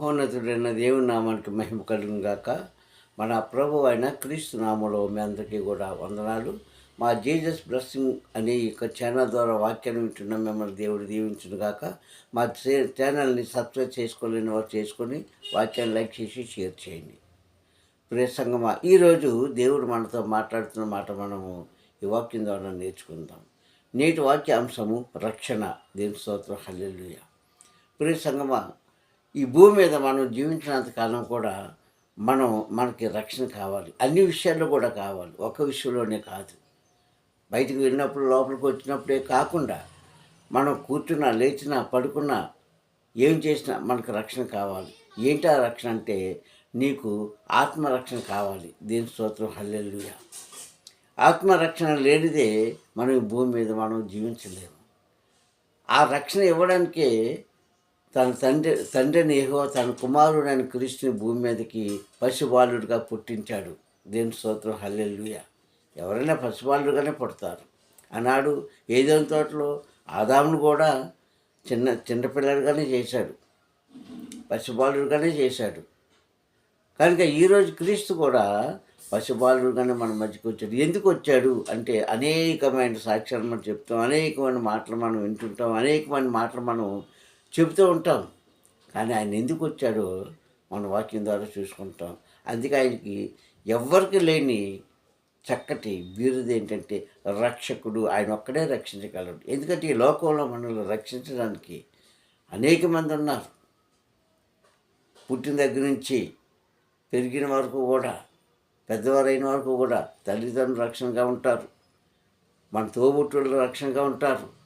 మహోన్నతుడైన దేవుని నామానికి మహిమ కలుగును గాక. మన ప్రభు అయిన క్రీస్తు నామంలో మీ అందరికీ కూడా వందనాలు. మా జీజస్ బ్లెస్సింగ్ అనే యొక్క ఛానల్ ద్వారా వాక్యాన్ని వింటున్న మిమ్మల్ని దేవుడు దీవించును గాక. మా చే- ఛానల్ని సబ్స్క్రైబ్ చేసుకోలేని వారు చేసుకొని వాక్యాన్ని లైక్ చేసి షేర్ చేయండి. ప్రియ సంగమా ఈరోజు దేవుడు మనతో మాట్లాడుతున్న మాట మనము ఈ వాక్యం ద్వారా నేర్చుకుందాం. నేటి వాక్య అంశము రక్షణ. దేని స్తోత్రం. హల్లెలుయ. ప్రియ సంగమా ఈ భూమి మీద మనం జీవించినంత కాలం కూడా మనం మనకి రక్షణ కావాలి. అన్ని విషయాల్లో కూడా కావాలి. ఒక విషయంలోనే కాదు. బయటికి వెళ్ళినప్పుడు లోపలికి వచ్చినప్పుడే కాకుండా మనం కూర్చున్నా లేచినా పడుకున్నా ఏం చేసినా మనకు రక్షణ కావాలి. ఏంటి ఆ రక్షణ అంటే నీకు ఆత్మరక్షణ కావాలి. దీని స్తోత్రం హల్లెలూయా. ఆత్మరక్షణ లేనిదే మనం ఈ భూమి మీద మనం జీవించలేము. ఆ రక్షణ ఇవ్వడానికే తన తండ్రి తండ్రిని ఏహో తన కుమారుడైన క్రీస్తుని భూమి మీదకి పశుబాలుడిగా పుట్టించాడు. దేని స్తోత్రం. హల్లెల్లుయ ఎవరైనా పశుబాలుడుగానే పుడతారు. అన్నాడు ఏదో తోటలో ఆదామును కూడా చిన్న చిన్నపిల్లలుగానే చేశాడు. పశుబాలుడుగానే చేశాడు. కనుక ఈరోజు క్రీస్తు కూడా పశుబాలుడుగానే మన మధ్యకి వచ్చాడు. ఎందుకు వచ్చాడు అంటే అనేకమైన సాక్ష్యాలు మనం చెప్తాం అనేకమైన మాటలు మనం వింటుంటాం అనేకమైన మాటలు మనం చెబుతూ ఉంటాం. కానీ ఆయన ఎందుకు వచ్చాడో మన వాక్యం ద్వారా చూసుకుంటాం. అందుకే ఆయనకి ఎవ్వరికి లేని చక్కటి బిరుదు ఏంటంటే రక్షకుడు. ఆయన ఒక్కడే రక్షించగలడు. ఎందుకంటే ఈ లోకంలో మనల్ని రక్షించడానికి అనేక మంది ఉన్నారు. పుట్టిన దగ్గర నుంచి పెరిగిన వరకు కూడా పెద్దవారైన వరకు కూడా తల్లిదండ్రులు రక్షణగా ఉంటారు. మన తోబుట్టులు రక్షణగా ఉంటారు.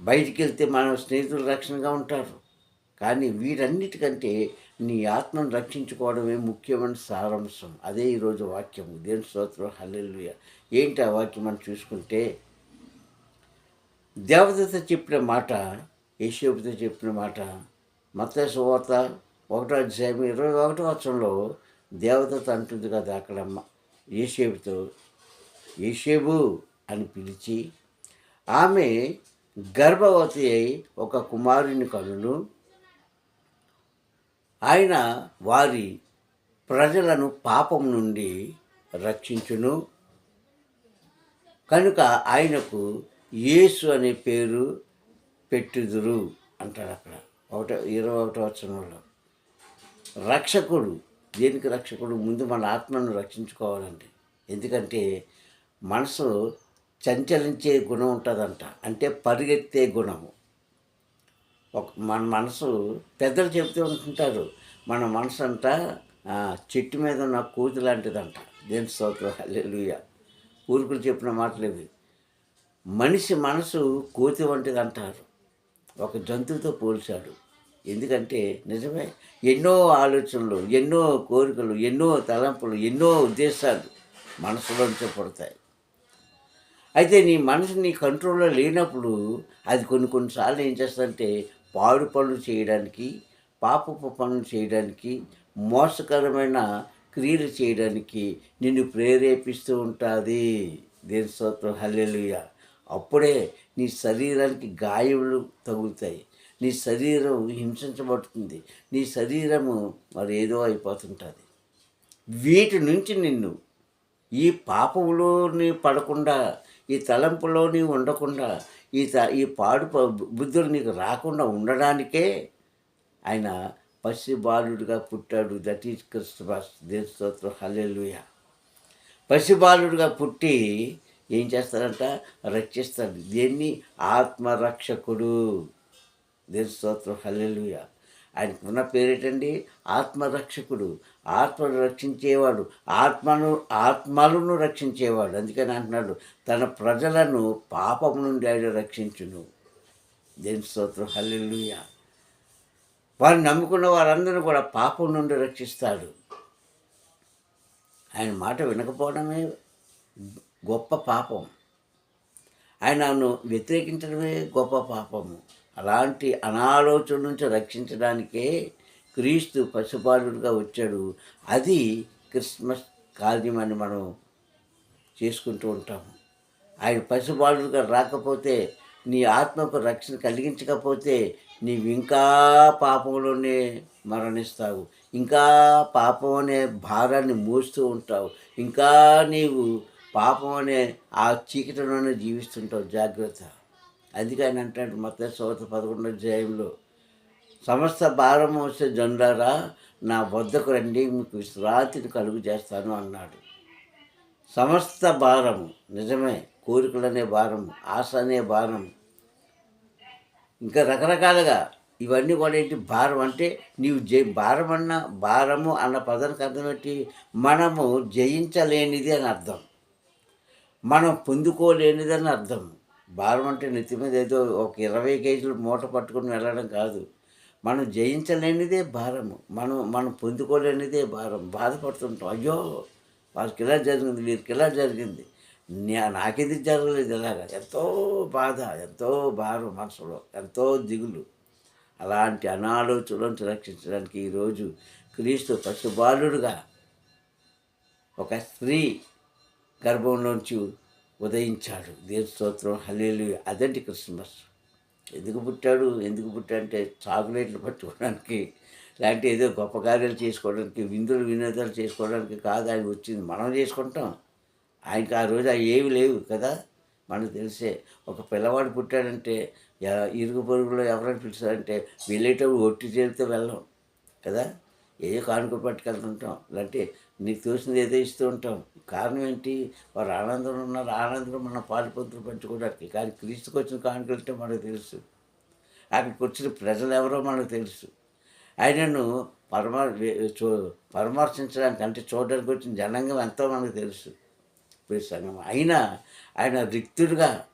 బయటికి వెళ్తే మన స్నేహితులు రక్షణగా ఉంటారు. కానీ వీరన్నిటికంటే నీ ఆత్మను రక్షించుకోవడమే ముఖ్యమైన సారాంశం. అదే ఈరోజు వాక్యం దేని స్తోత్రం. హల్లెలూయ. ఏంటి ఆ వాక్యం మనం చూసుకుంటే దేవదత్త చెప్పిన మాట యేషోపుతో చెప్పిన మాట మత సువార్త ఒకటో అధ్యాయం ఇరవై ఒకటో వచ్చంలో దేవదత్త అంటుంది కదా అక్కడ యేషేపుతో యేషేబు అని పిలిచి ఆమె గర్భవతి అయి ఒక కుమారుని కనును ఆయన వారి ప్రజలను పాపం నుండి రక్షించును. కనుక ఆయనకు యేసు అనే పేరు పెట్టుదురు అంటాడు అక్కడ. ఒకటో ఇరవై ఒకటో వచనంలో. రక్షకుడు దేనికి రక్షకుడు? ముందు మన ఆత్మను రక్షించుకోవాలండి ఎందుకంటే మనసు చంచలించే గుణం ఉంటుందంట. అంటే పరిగెత్తే గుణము. ఒక మన మనసు పెద్దలు చెప్తూ ఉంటుంటారు. మన మనసు అంతా చెట్టు మీద ఉన్న కూతు లాంటిదంట. దేని స్తోత్రం. హల్లెలూయ. చెప్పిన మాటలు ఇవి. మనిషి మనసు కోతి వంటిది అంటారు ఒక జంతువుతో పోల్చాడు. ఎందుకంటే నిజమే. ఎన్నో ఆలోచనలు ఎన్నో కోరికలు ఎన్నో తలంపులు ఎన్నో ఉద్దేశాలు మనసులోంచే పుడతాయి. అయితే నీ మనసు నీ కంట్రోల్లో లేనప్పుడు అది కొన్ని కొన్నిసార్లు ఏం చేస్తుందంటే పాడు పనులు చేయడానికి పాపపు పనులు చేయడానికి మోసకరమైన క్రియలు చేయడానికి నిన్ను ప్రేరేపిస్తూ ఉంటుంది. దేని స్తోత్రం. హల్లెలుయ. అప్పుడే నీ శరీరానికి గాయములు తగులుతాయి. నీ శరీరం హింసించబడుతుంది. నీ శరీరము మరి ఏదో అయిపోతుంటుంది. వీటి నుంచి నిన్ను ఈ పాపంలోని పడకుండా ఈ తలంపులోని ఉండకుండా ఈ త ఈ పాడు బుద్ధుడు నీకు రాకుండా ఉండడానికే ఆయన పసి బాలుడిగా పుట్టాడు. దట్ ఈజ్ క్రిస్టమస్ దేని స్తోత్రం పసి బాలుడిగా పుట్టి ఏం చేస్తారంట? రక్షిస్తాడు దేన్ని? ఆత్మరక్షకుడు. దేని స్తోత్రం ఆయనకు ఉన్న పేరేటండి? ఆత్మరక్షకుడు. ఆత్మను రక్షించేవాడు. ఆత్మను ఆత్మలను రక్షించేవాడు. అందుకని అంటున్నాడు తన ప్రజలను పాపం నుండి ఆయన రక్షించును. దేని స్తోత్రం. హల్లెలుయ. వారిని నమ్ముకున్న వారందరూ కూడా పాపం నుండి రక్షిస్తాడు ఆయన మాట వినకపోవడమే గొప్ప పాపం. ఆయనను వ్యతిరేకించడమే గొప్ప పాపము. అలాంటి అనాలోచన నుంచి రక్షించడానికే క్రీస్తు పశుపాలుడుగా వచ్చాడు. అది క్రిస్మస్ కార్యం అని మనం చేసుకుంటూ ఉంటాము ఆయన పశుపాలుడుగా రాకపోతే నీ ఆత్మకు రక్షణ కలిగించకపోతే నీవు ఇంకా పాపంలోనే మరణిస్తావు. ఇంకా పాపం అనే భారాన్ని మోస్తూ ఉంటావు. ఇంకా నీవు పాపం అనే ఆ చీకటిలోనే జీవిస్తుంటావు. జాగ్రత్త. అందుకని అంటాడు మత సోత పదకొండు అధ్యాయంలో సమస్త భారం వస్తే జనులారా నా వద్దకు రండి మీకు విశ్రాంతిని కలుగు చేస్తాను అన్నాడు. సమస్త భారము నిజమే కోరికలనే భారము ఆశ అనే భారం ఇంకా రకరకాలుగా ఇవన్నీ కూడా ఏంటి? భారం అంటే నీవు జై భారం అన్న భారము అన్న పదానికి అర్థం ఏంటి? మనము జయించలేనిది అని అర్థం. మనం పొందుకోలేనిది అని అర్థం. భారం అంటే నెత్తి మీద ఏదో ఒక ఇరవై కేజీలు మూట పట్టుకుని వెళ్ళడం కాదు. మనం జయించలేనిదే భారము. మనం మనం పొందుకోలేనిదే భారం. బాధపడుతుంటాం. అయ్యో వాళ్ళకి ఇలా జరిగింది వీరికి ఇలా జరిగింది. నే- నాకేది జరగలేదు ఇలాగా? ఎంతో బాధ ఎంతో భారం మనసులో ఎంతో దిగులు. అలాంటి అనాలోచనలను రక్షించడానికి ఈరోజు క్రీస్తు పశుబాలుడుగా ఒక స్త్రీ గర్భంలోంచి ఉదయించాడు. దేవుని స్తోత్రం. హల్లేలు అదండి క్రిస్మస్. ఎందుకు పుట్టాడు? ఎందుకు పుట్టాడంటే చాక్లెట్లు పట్టుకోవడానికి లాంటి ఏదో గొప్ప కార్యాలు చేసుకోవడానికి విందులు వినోదాలు చేసుకోవడానికి కాదు. ఆయన వచ్చింది. మనం చేసుకుంటాం. ఆయనకి ఆ రోజు అవి ఏవి లేవు కదా? మనకు తెలిసే. ఒక పిల్లవాడు పుట్టాడంటే ఇరుగు పొరుగులో ఎవరైనా పిలిచారంటే వెళ్ళేటప్పుడు ఒట్టి చేరితే వెళ్ళం కదా? ఏదో కానుక పట్టుకెళ్తుంటాం? లేదంటే నీకు తోచింది ఏదో ఇస్తూ ఉంటాం. కారణం ఏంటి? వారు ఆనందంలో ఉన్నారు. ఆనందంలో మన పాలు పంచుకోవడానికి. కానీ క్రీస్తుకు వచ్చిన కానుకలంటే మనకు తెలుసు. అక్కడికి వచ్చిన ప్రజలు ఎవరో మనకు తెలుసు. ఆయనను పరమా చూ పరామర్శించడానికి అంటే చూడడానికి వచ్చిన జనాంగం ఎంతో మనకు తెలుసు. ప్రియ సంఘం అయినా ఆయన రిక్తుడుగా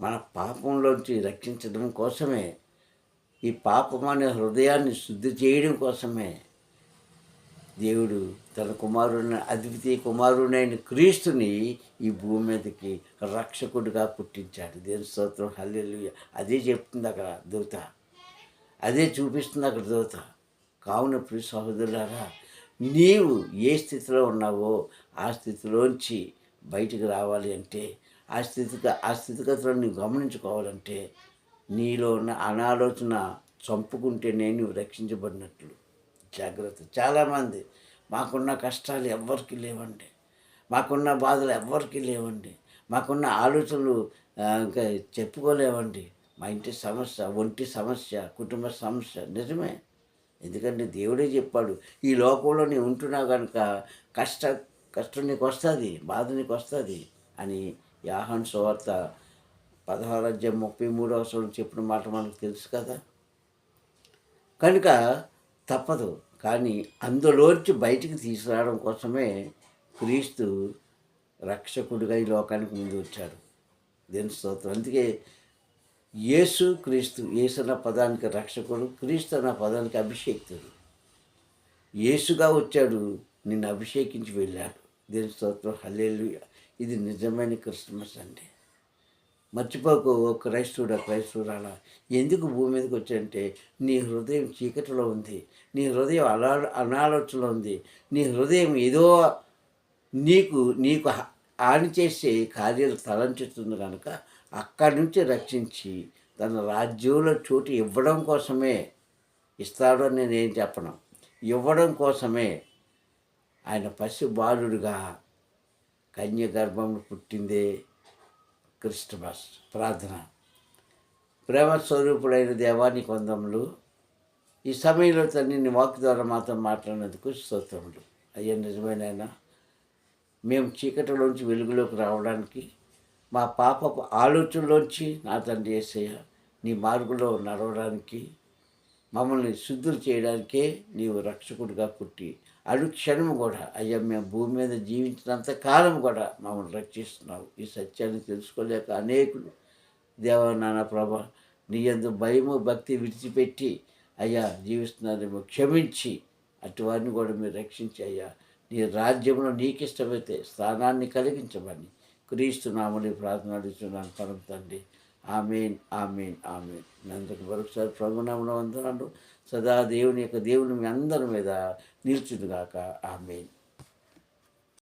మన పాపంలోంచి రక్షించడం కోసమే ఈ పాపం అనే హృదయాన్ని శుద్ధి చేయడం కోసమే దేవుడు తన కుమారుని అద్వితీయ కుమారుడైన క్రీస్తుని ఈ భూమి మీదకి రక్షకుడిగా పుట్టించాడు. దేని స్తోత్రం హల్లెలు అదే చెప్తుంది అక్కడ దూత. అదే చూపిస్తుంది అక్కడ దూత. కావున ప్రియ సహోదరులారా నీవు ఏ స్థితిలో ఉన్నావో ఆ స్థితిలోంచి బయటికి రావాలి అంటే ఆ స్థితికి ఆ స్థితిగతులను నువ్వు గమనించుకోవాలంటే నీలో ఉన్న అనాలోచన చంపుకుంటేనే నువ్వు రక్షించబడినట్లు. జాగ్రత్త. చాలామంది మాకున్న కష్టాలు ఎవ్వరికి లేవండి. మాకున్న బాధలు ఎవ్వరికి లేవండి. మాకున్న ఆలోచనలు ఇంకా చెప్పుకోలేవండి. మా ఇంటి సమస్య ఒంటి సమస్య కుటుంబ సమస్య నిజమే. ఎందుకంటే దేవుడే చెప్పాడు ఈ లోకంలో నీవు ఉంటున్నావు కనుక కష్ట కష్టం నీకు వస్తుంది బాధ నీకు వస్తుంది అని యాహన్ సువార్త పదహారు అధ్యాయం ముప్పై మూడవ సంవత్సరం చెప్పిన మాట మనకు తెలుసు కదా? కనుక తప్పదు. కానీ అందులోంచి బయటికి తీసుకురావడం కోసమే క్రీస్తు రక్షకుడిగా ఈ లోకానికి ముందు వచ్చాడు. దేని స్తోత్రం. అందుకే యేసు క్రీస్తు యేసు అన్న పదానికి రక్షకుడు క్రీస్తు అన్న పదానికి అభిషేక్తుడు. యేసుగా వచ్చాడు నిన్ను అభిషేకించి వెళ్ళాడు. దేని స్తోత్రం. హల్లేలు ఇది నిజమైన క్రిస్మస్ అండి. మర్చిపోకు ఓ క్రైస్తవుడా క్రైస్తవురాలా ఎందుకు భూమి మీదకి వచ్చాయంటే నీ హృదయం చీకటిలో ఉంది. నీ హృదయం అలా అనాలోచనలో ఉంది. నీ హృదయం ఏదో నీకు నీకు హాని చేసే కార్యాలు తలంచుతుంది కనుక అక్కడి నుంచి రక్షించి తన రాజ్యంలో చోటు ఇవ్వడం కోసమే ఇస్తాడు అని నేనేం చెప్పను. ఇవ్వడం కోసమే ఆయన పసి బాలుడుగా కన్య గర్భంలో పుట్టిందే. క్రిస్టమస్ ప్రార్థన. ప్రేమ స్వరూపుడైన దేవాని కొందములు ఈ సమయంలో తన్ని నీ వాక్ ద్వారా మాతో మాట్లాడినందుకు స్తోత్రములు. అయ్యా నిజమేనైనా మేము చీకటిలోంచి వెలుగులోకి రావడానికి మా పాపపు ఆలోచనలోంచి నా తండ్రి ఏసయ్య నీ మార్గంలో నడవడానికి మమ్మల్ని శుద్ధులు చేయడానికే నీవు రక్షకుడిగా పుట్టి అనుక్షణము కూడా అయ్యా మేము భూమి మీద జీవించినంత కాలం కూడా మమ్మల్ని రక్షిస్తున్నావు. ఈ సత్యాన్ని తెలుసుకోలేక అనేకులు దేవా నాన్న ప్రభ నీ ఎందు భయము భక్తి విడిచిపెట్టి అయ్యా జీవిస్తున్నారేమో క్షమించి అటువారిని కూడా మీరు రక్షించి అయ్యా నీ రాజ్యంలో నీకు ఇష్టమైతే స్థానాన్ని కలిగించమని క్రీస్తు నామని ప్రార్థన అడుగుతున్నాను పరమ తండ్రి. Amen amen amen. నందుకు మరొకసారి ప్రభునామన అందరూ సదా దేవుని యొక్క దేవుని మీ అందరి మీద నిల్చునుగాక ఆమెన్.